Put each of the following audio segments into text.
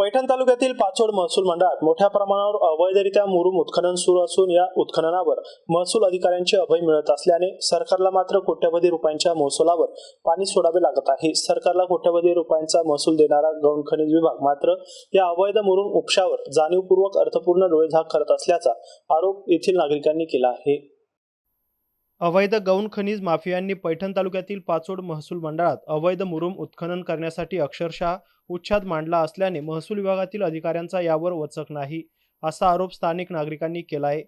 पैठण तालुक्यातील पाचोड महसूल मंडळात मोठ्या प्रमाणावर अवैधरित्या मुरुम उत्खनन सुरू असून या उत्खननावर महसूल अधिकाऱ्यांचे अभय मिळत असल्याने सरकारला मात्र कोट्यवधी रुपयांच्या महसुलावर पाणी सोडावे लागत आहे. सरकारला कोट्यवधी रुपयांचा महसूल देणारा गौण खनिज विभाग मात्र या अवैध मुरुम उपशावर जाणीवपूर्वक अर्थपूर्ण डोळेझाक करत असल्याचा आरोप येथील नागरिकांनी केला आहे. अवैध गौण खनिज माफियांनी पैठण तालुक्यातील पाचोड महसूल मंडळात अवैध मुरुम उत्खनन करण्यासाठी अक्षरशः उच्छाद मांडला असल्याने महसूल विभागातील अधिकाऱ्यांचा यावर वचक नाही असा आरोप स्थानिक नागरिकांनी केला आहे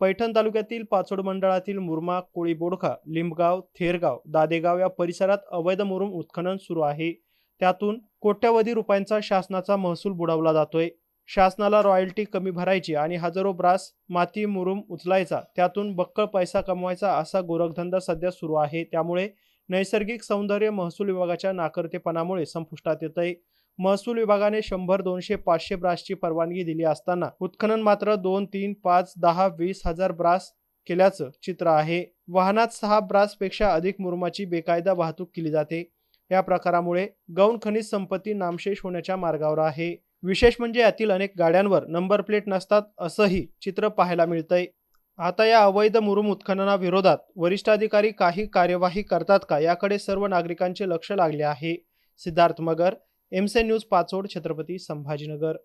पैठण तालुक्यातील पाचोड मंडळातील मुरमा कोळीबोडखा लिंबगाव थेरगाव दादेगाव या परिसरात अवैध मुरुम उत्खनन सुरू आहे. त्यातून कोट्यवधी रुपयांचा शासनाचा महसूल बुडवला जातोय. शासनाला रॉयल्टी कमी भरायची आणि हजारो ब्रास माती मुरुम उचलायचा. त्यातून बक्कळ पैसा कमवायचा असा गोरखधंदा सध्या सुरू आहे. त्यामुळे नैसर्गिक सौंदर्य महसूल विभागाच्या नाकर्तेपणामुळे संपुष्टात येत आहे महसूल विभागाने शंभर दोनशे पाचशे ब्रासची परवानगी दिली असताना उत्खनन मात्र दोन तीन पाच दहा वीस हजार ब्रास केल्याचं चित्र आहे. वाहनात सहा ब्रासपेक्षा अधिक मुरुमाची बेकायदा वाहतूक केली जाते. या प्रकारामुळे गौण खनिज संपत्ती नामशेष होण्याच्या मार्गावर आहे. विशेष म्हणजे यातील अनेक गाड्यांवर नंबर प्लेट नसतात असंही चित्र पाहायला मिळतंय. आता या अवैध मुरुम उत्खननाविरोधात वरिष्ठ अधिकारी काही कार्यवाही करतात का याकडे सर्व नागरिकांचे लक्ष लागले आहे. सिद्धार्थ मगर एमसे न्यूज पाचोड छत्रपती संभाजीनगर.